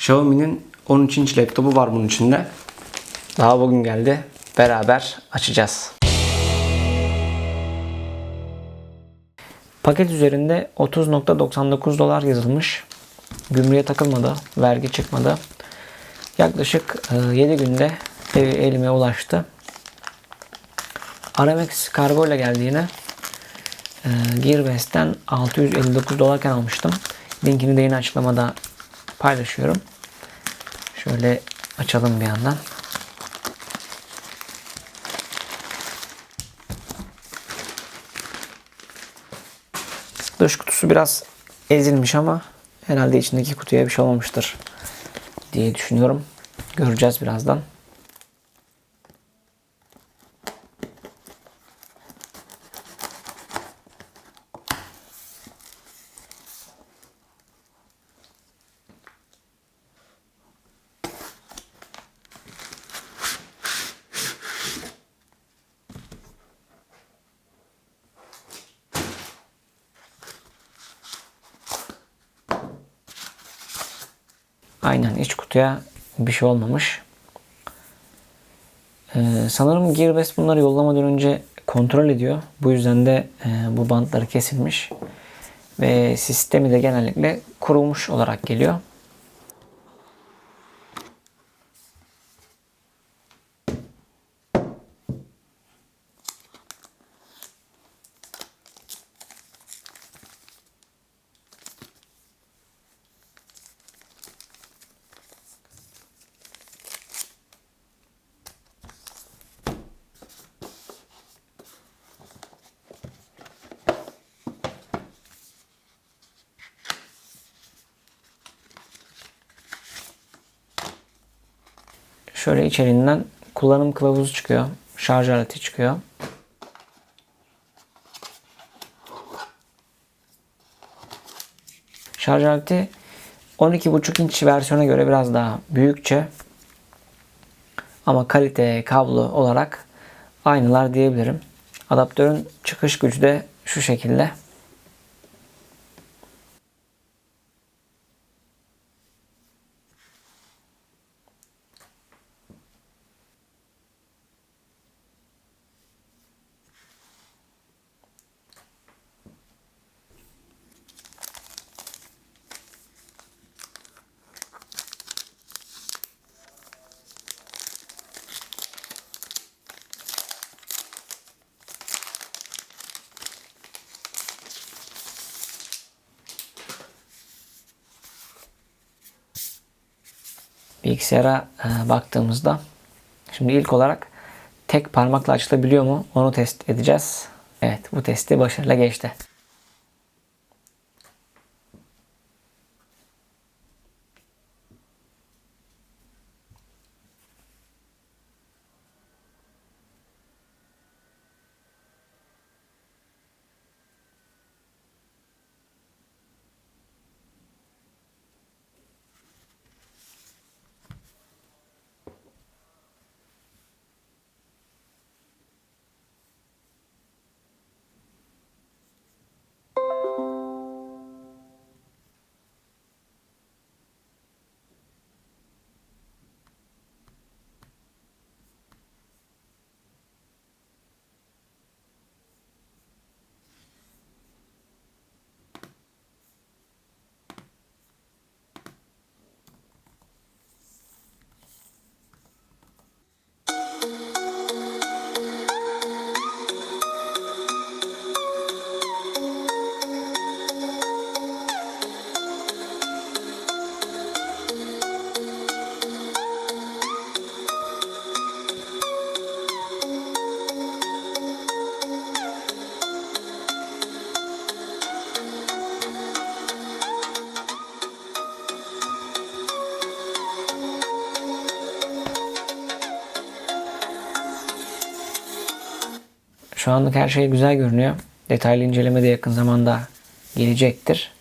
Xiaomi'nin 13 inç laptopu var bunun içinde. Daha bugün geldi. Beraber açacağız. Paket üzerinde 30.99 dolar yazılmış. Gümrüğe takılmadı. Vergi çıkmadı. Yaklaşık 7 günde ev- elime ulaştı. Aramex kargo ile geldi yine. Ee, Gearbest'ten 659 dolarken almıştım. Linkini de yine açıklamada paylaşıyorum. Şöyle açalım bir yandan. Dış kutusu biraz ezilmiş ama herhalde içindeki kutuya bir şey olmamıştır diye düşünüyorum. Göreceğiz birazdan. Aynen iç kutuya bir şey olmamış. Ee, sanırım Gearbest bunları yollamadan önce kontrol ediyor. Bu yüzden de e, bu bantları kesilmiş. Ve sistemi de genellikle kurulmuş olarak geliyor. Şöyle içeriğinden kullanım kılavuzu çıkıyor. Şarj aleti çıkıyor. Şarj aleti 12.5 inç versiyona göre biraz daha büyükçe. Ama kalite, kablo olarak aynılar diyebilirim. Adaptörün çıkış gücü de şu şekilde. Bilgisayara e, baktığımızda şimdi ilk olarak tek parmakla açılabiliyor mu onu test edeceğiz. Evet bu testi başarıyla geçti. Şu anlık her şey güzel görünüyor. Detaylı inceleme de yakın zamanda gelecektir.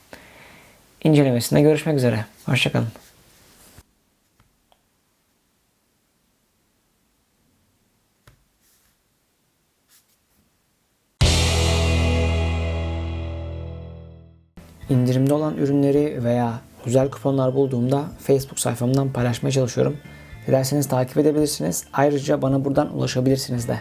İncelemesinde görüşmek üzere. Hoşçakalın. İndirimde olan ürünleri veya Özel kuponlar bulduğumda Facebook sayfamdan paylaşmaya çalışıyorum. Dilerseniz takip edebilirsiniz. Ayrıca bana buradan ulaşabilirsiniz de.